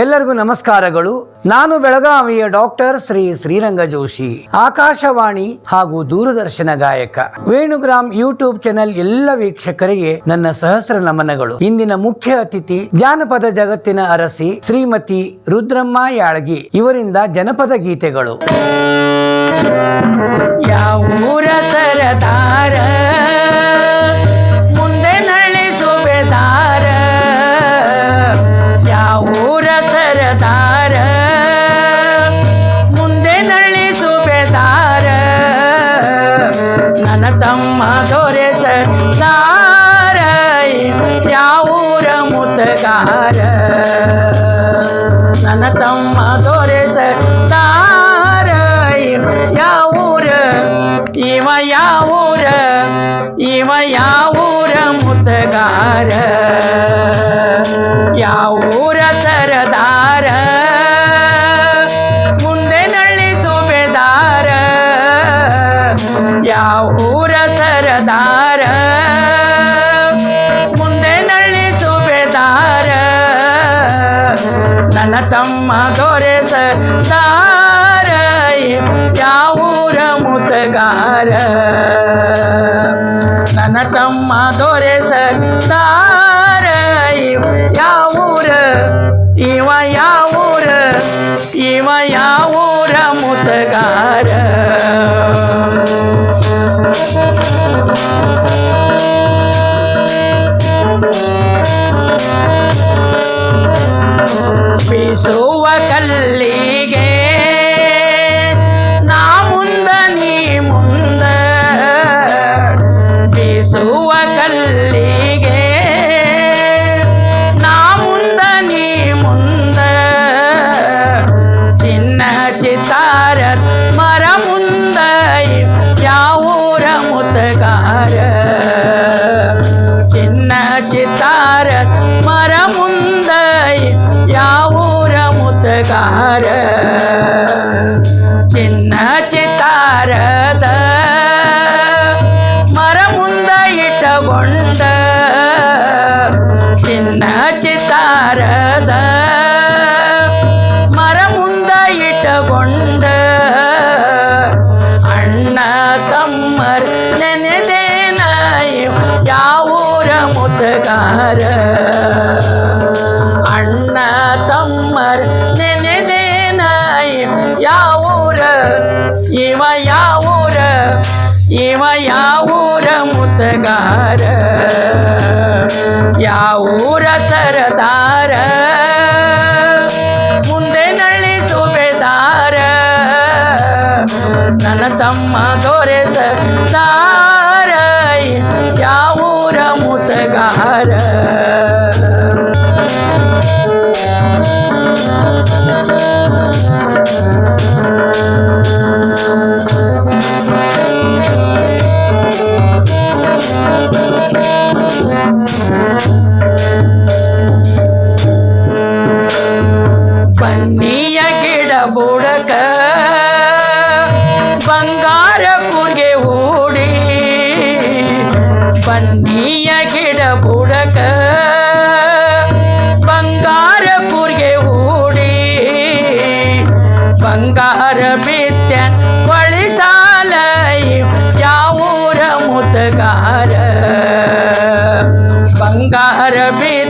ಎಲ್ಲರಿಗೂ ನಮಸ್ಕಾರಗಳು. ನಾನು ಬೆಳಗಾವಿಯ ಡಾಕ್ಟರ್ ಶ್ರೀ ಶ್ರೀರಂಗ ಜೋಶಿ, ಆಕಾಶವಾಣಿ ಹಾಗೂ ದೂರದರ್ಶನ ಗಾಯಕ. ವೇಣುಗ್ರಾಮ್ ಯೂಟ್ಯೂಬ್ ಚಾನೆಲ್ ಎಲ್ಲ ವೀಕ್ಷಕರಿಗೆ ನನ್ನ ಸಹಸ್ರ ನಮನಗಳು. ಇಂದಿನ ಮುಖ್ಯ ಅತಿಥಿ ಜಾನಪದ ಜಗತ್ತಿನ ಅರಸಿ, ಶ್ರೀಮತಿ ರುದ್ರಮ್ಮ ಯಾಳಗಿ. ಇವರಿಂದ ಜನಪದ ಗೀತೆಗಳು. ಯಾವ ಬೋರೆಸ ತಾರ ಯಾವೂರ ಇವ ಯಾವೂರ ಇವ ಯಾವೂರ ಮುತಗಾರ ಕಾರಣ या मुतगार या ऊर सरदार ಬನ್ನಿಯ ಗಿಡ ಬುಡಕ ಬಂಗಾರ ಪೂರ್ಗೆ ಹೂಡಿ. ಬಂಗಾರ ಬಿತ್ತನ್ ಹೊಳಿಸಾಲ ಯಾವೂರ ಮುದಗಾರ. ಬಂಗಾರ ಬಿ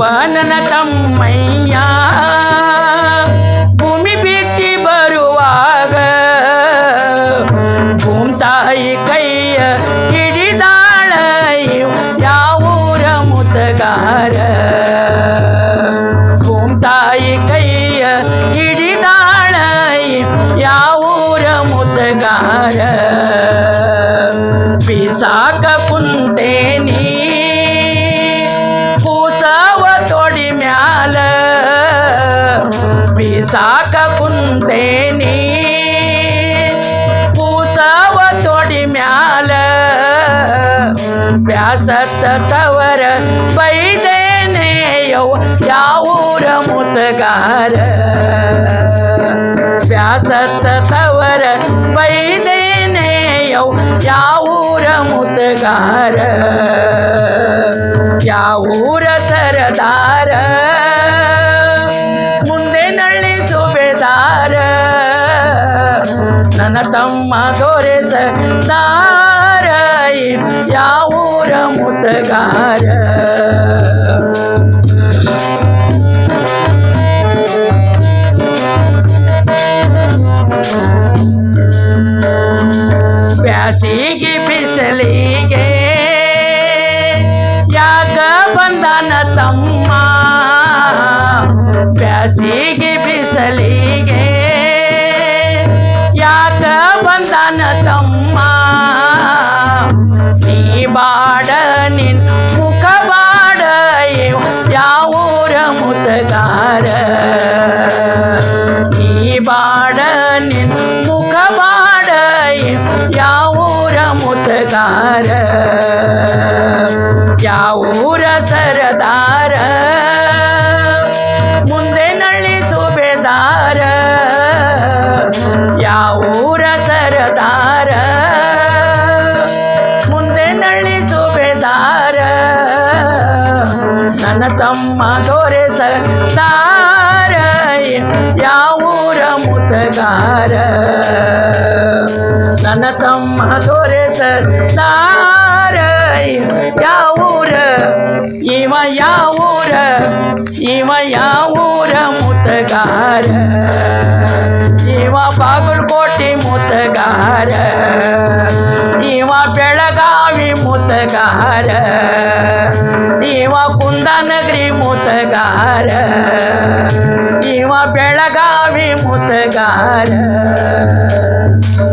పనన కమ్మయ్యా. उद्गार. व्यासत तवर पैदेने येऊ याऊर मुदगार. याऊर सरदार. मुंडे नळी सुबेदार ನನ್ನ ತಮ್ಮ ತೋರೆದ ತಾರ ಯಾವೂರ ಮುತಗಾರ ನನ್ನ ತಮ್ಮ ದೊರೆತ ಯಾವೂರ ಇವ ಯಾವೂರ ಇವ ಯಾವೂರ ಮುತಗಾರ ಇವ ಬಾ